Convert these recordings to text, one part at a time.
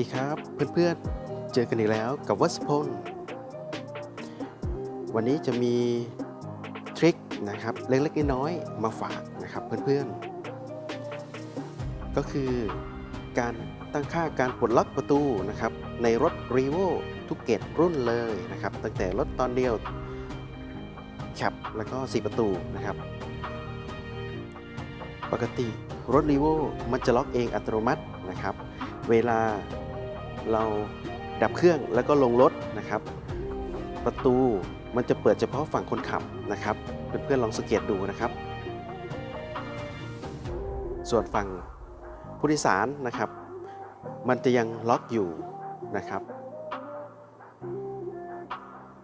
ีครับเพื่อนๆ เจอกันอีกแล้วกับวัสพล วันนี้จะมีทริคนะครับเล็กๆน้อยๆมาฝากนะครับเพื่อนๆ ก็คือการตั้งค่าการปลดล็อกประตูนะครับในรถ r e v o ทุกเกตรุ่นเลยนะครับตั้งแต่รถตอนเดียวแคปแล้วก็ 4 ประตูนะครับ ปกติรถ r e v o มันจะล็อกเองอัตโนมัตินะครับ เวลา เราดับเครื่องแล้วก็ลงรถนะครับ ประตูมันจะเปิดเฉพาะฝั่งคนขับนะครับ เพื่อนๆลองสังเกตดูนะครับ ส่วนฝั่งผู้โดยสารนะครับ มันจะยังล็อกอยู่นะครับ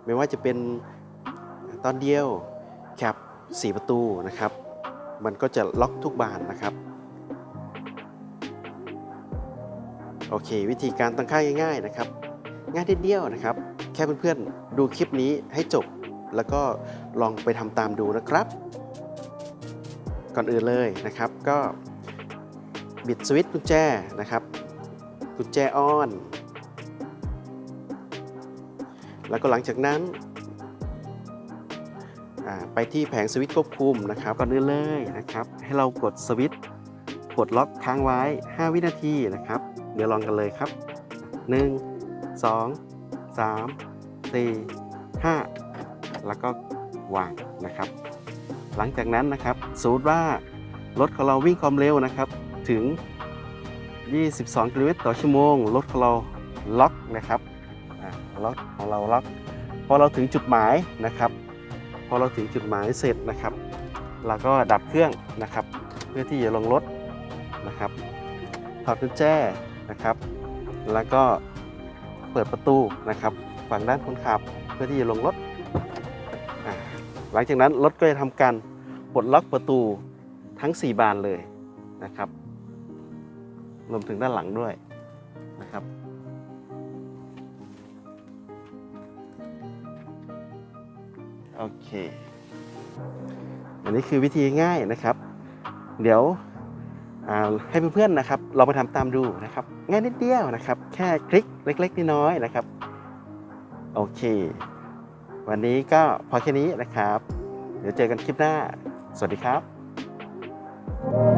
ไม่ว่าจะเป็นตอนเดียวแคป4ประตูนะครับ มันก็จะล็อกทุกบานนะครับ โอเค วิธีการตั้งค่าง่ายๆนะครับ ง่ายเดียวนะครับ แค่เพื่อนๆดูคลิปนี้ให้จบ แล้วก็ลองไปทำตามดูนะครับ ก่อนอื่นเลยนะครับ ก็บิดสวิตช์กุญแจนะครับ กุญแจออน แล้วก็หลังจากนั้นไปที่แผงสวิตช์ควบคุมนะครับก่อนอื่นเลยนะครับ ให้เรากดสวิตช์กดล็อกค้างไว้ 5 วินาทีนะครับ เดี๋ยวลองกันเลยครับ 1 2 3 4 5 แล้วก็วางนะครับ หลังจากนั้นนะครับสมมติว่ารถของเราวิ่งความเร็วนะครับถึง 22 กิโลเมตรต่อชั่วโมง รถของเราล็อกนะครับอ่ารถของเราล็อกพอเราถึงจุดหมายนะครับ พอเราถึงจุดหมายเสร็จนะครับ เราก็ดับเครื่องนะครับ เพื่อที่จะลงรถนะครับถอดกุญแจ นะครับ แล้วก็เปิดประตูนะครับ ฝั่งด้านคนขับเพื่อที่จะลงรถ หลังจากนั้นรถก็จะทำการปลดล็อกประตูทั้ง 4 บานเลยนะครับรวมถึงด้านหลังด้วยนะครับ โอเค อันนี้คือวิธีง่ายนะครับ เดี๋ยว ให้เพื่อนๆนะครับลองไปทำตามดูนะครับ ง่ายนิดเดียวนะครับ แค่คลิกเล็กๆน้อยๆนะครับ โอเค วันนี้ก็พอแค่นี้นะครับ เดี๋ยวเจอกันคลิปหน้า สวัสดีครับ thank you